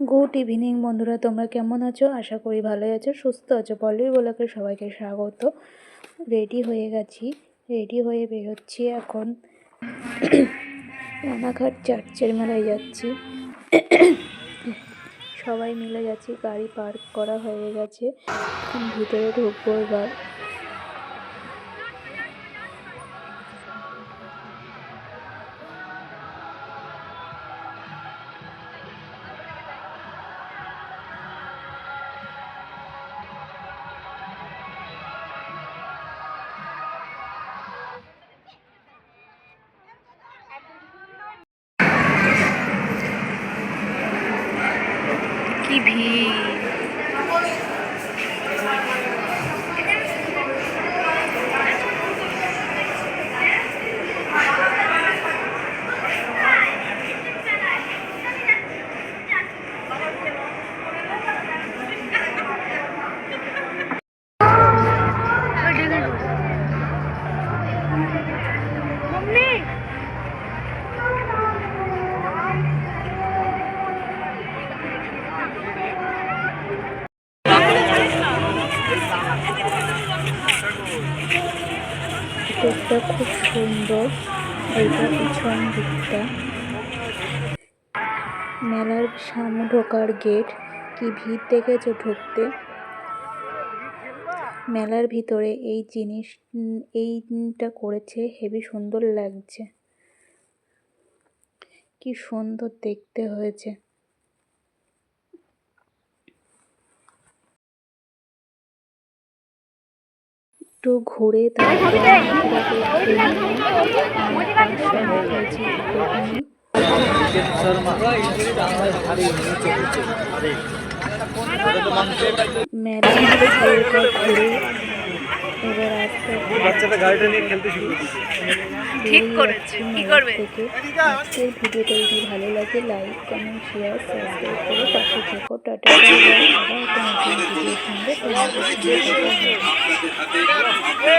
Good evening বন্ধুরা, তোমরা কেমন আছো? আশা করি ভালোই আছো, সুস্থ আছো। পল্লবী বলাকে সবাইকে স্বাগত। রেডি হয়ে গেছি, রেডি হয়ে বেরোচ্ছি এখন। রানাঘাট চার্চের মেলায় যাচ্ছি। সবাই মিলে যাচ্ছি, গাড়ি পার্ক করা হয়ে গেছে। ভিতরে ঢুকবো এবার। কি ভিড় দিকটা খুব সুন্দর, এইটা পিছন দিকটা। মেলার সামনে ঢোকার গেট, কি ভিড় দেখেছ ঢুকতে? মেলার ভিতরে এই জিনিস, এইটা করেছে, হেবি সুন্দর লাগছে। কি সুন্দর দেখতে হয়েছে। একটু ঘুরে তারপরে ঘুরে। মেলা এবার আস্তে আস্তে বাচ্চাটা গাড়িটা নিয়ে খেলতে শুরু ঠিক করেছে কি করবে? থেকে। আজকের ভিডিওটা যদি ভালো লাগে লাইক কমেন্ট শেয়ার সাবস্ক্রাইব করে পাশে থেকো। টাটা। আবার সঙ্গে হবে।